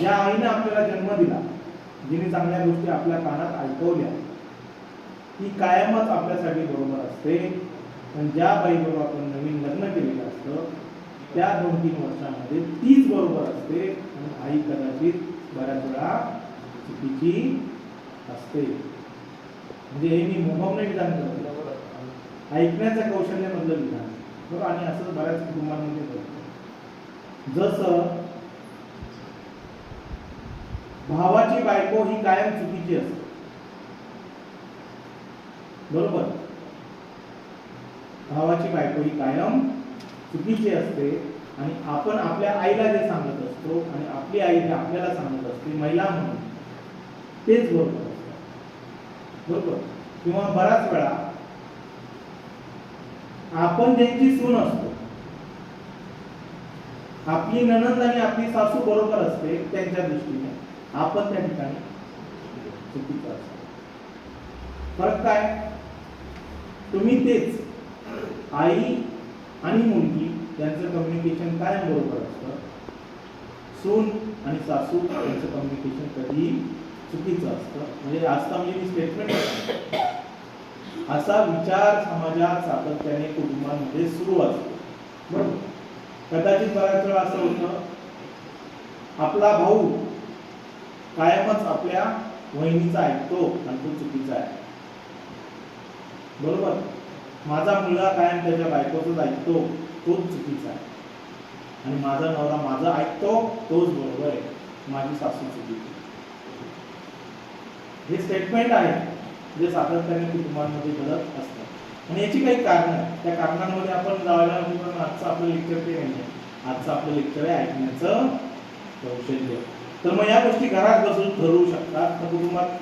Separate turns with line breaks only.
ज्या आईने आपल्याला जन्म दिला जिने चांगल्या गोष्टी आपल्या कानात ऐकवल्या ती कायमच आपल्यासाठी बरोबर असते. पण ज्या बाईबरोबर आपण नवीन लग्न केलेलं असतं त्या दोन तीन वर्षामध्ये तीच बरोबर असते आणि आई कदाचित बऱ्याच वेळा चुकीची असते. म्हणजे हे मी मोहमने विधान करतो. ऐकण्याच्या कौशल्यामधलं विधान. बरोबर? आणि असं बऱ्याच कुटुंबांमध्ये करतो जसं भावाची बायको ही कायम चुकीची असते. बरोबर? भावाची बायको ही कायम चुकीची असते आणि आपण आपल्या आईला जे सांगत असतो आणि आपली आई जे आपल्याला सांगत असते महिला म्हणून तेच बरोबर असतं. बरोबर? किंवा बराच वेळा आपण ज्यांची सून असतो आपली ननंद आणि आपली सासू बरोबर असते त्यांच्या दृष्टीने. आपण त्या ठिकाणी चुकीचं असतो. फरक काय? तुम्ही तेच आई आणि मुलगी यांचं कम्युनिकेशन काय बरोबर असतं. सून आणि सासू यांचं कम्युनिकेशन कधी चुकीचं असतं. म्हणजे आस्था म्हणजे मी स्टेटमेंट असा विचार समाजात सातत्याने कुटुंबांमध्ये सुरू असतो. बरोबर? कदाचित बऱ्याच वेळा असं होतं. आपला भाऊ कायमच आपल्या वहिनीचा ऐकतो आणि तो चुकीचा आहे. बरोबर? माझा मुलगा कायम त्याच्या बायकोचाच ऐकतो तोच चुकीचा आहे. आणि माझा नवरा माझा ऐकतो तोच बरोबर आहे. माझी सासू चुकीची हे स्टेटमेंट आहे जे सातत्याने कुटुंबांमध्ये घडत असतात आणि याची काही कारण त्या कारणांमध्ये आपण जायला आजचं आपलं लेक्चर ते नाही आजचं आपलं लेक्चर आहे ऐकण्याचं कौशल्य. तर मग या गोष्टी घरात बसून ठरवू शकतात तर कुटुंबात